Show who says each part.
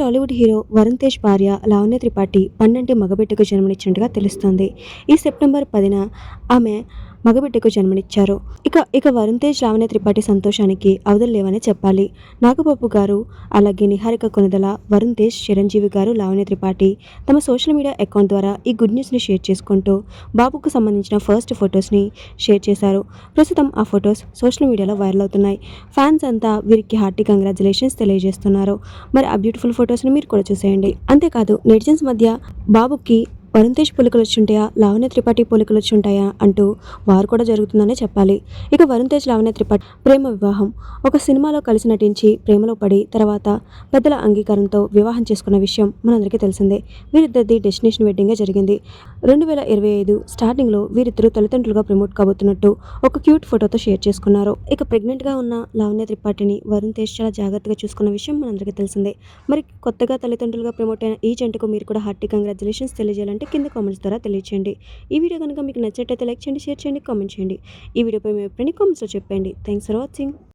Speaker 1: Tollywood hero Varun Tej భార్య లావణ్య త్రిపాఠి పన్నెండు మగబిడ్డకు జన్మనిచ్చినట్టుగా తెలుస్తోంది. ఈ సెప్టెంబర్ పదిన ఆమె మగబిడ్డకు జన్మనిచ్చారు. ఇక ఇక వరుణ్ తేజ్ రావణ త్రిపాఠి సంతోషానికి అవధులు చెప్పాలి. నాగబాబు గారు అలాగే నిహారిక కొనదల వరుణ్ తేజ్ చిరంజీవి గారు లావణ్య త్రిపాఠి తమ సోషల్ మీడియా అకౌంట్ ద్వారా ఈ గుడ్ న్యూస్ని షేర్ చేసుకుంటూ బాబుకు సంబంధించిన ఫస్ట్ ఫొటోస్ని షేర్ చేశారు. ప్రస్తుతం ఆ ఫొటోస్ సోషల్ మీడియాలో వైరల్ అవుతున్నాయి. ఫ్యాన్స్ అంతా వీరికి హార్టీ కంగ్రాచులేషన్స్ తెలియజేస్తున్నారు. మరి ఆ బ్యూటిఫుల్ ఫొటోస్ని మీరు కూడా చూసేయండి. అంతేకాదు నెటిజన్స్ మధ్య బాబుకి వరుణ్ తేజ్ పోలికలు వచ్చుంటాయా? లావణ్య త్రిపాఠి పోలికలు వచ్చుంటాయా? అంటూ వారు కూడా జరుగుతుందనే చెప్పాలి. ఇక వరుణ్ తేజ్ లావణ్య త్రిపాఠి ప్రేమ వివాహం. ఒక సినిమాలో కలిసి నటించి ప్రేమలో పడి తర్వాత పెద్దల అంగీకారంతో వివాహం చేసుకున్న విషయం మనందరికీ తెలిసిందే. వీరిద్దరిది డెస్టినేషన్ వెడ్డింగ్గా జరిగింది. రెండు వేల ఇరవై ఐదు స్టార్టింగ్లో వీరిద్దరూ తల్లిదండ్రులుగా ప్రమోట్ కాబోతున్నట్టు ఒక క్యూట్ ఫోటోతో షేర్ చేసుకున్నారు. ఇక ప్రెగ్నెంట్గా ఉన్న లావణ్య త్రిపాఠిని వరుణ్ తేజ్ చాలా జాగ్రత్తగా చూసుకున్న విషయం మనందరికీ తెలిసిందే. మరి కొత్తగా తల్లిదండ్రులుగా ప్రమోట్ అయిన ఈ జంటకు మీరు కూడా హార్టీ కంగ్రాచులేషన్స్ తెలియజేయాలంటే కింద కామెంట్స్ ద్వారా తెలియచేయండి. ఈ వీడియో కనుక మీకు నచ్చినట్టయితే లైక్ చేయండి షేర్ చేయండి కామెంట్ చేయండి. ఈ వీడియోపై మీ ఒపీనియన్ కామెంట్స్లో చెప్పండి. Thanks for watching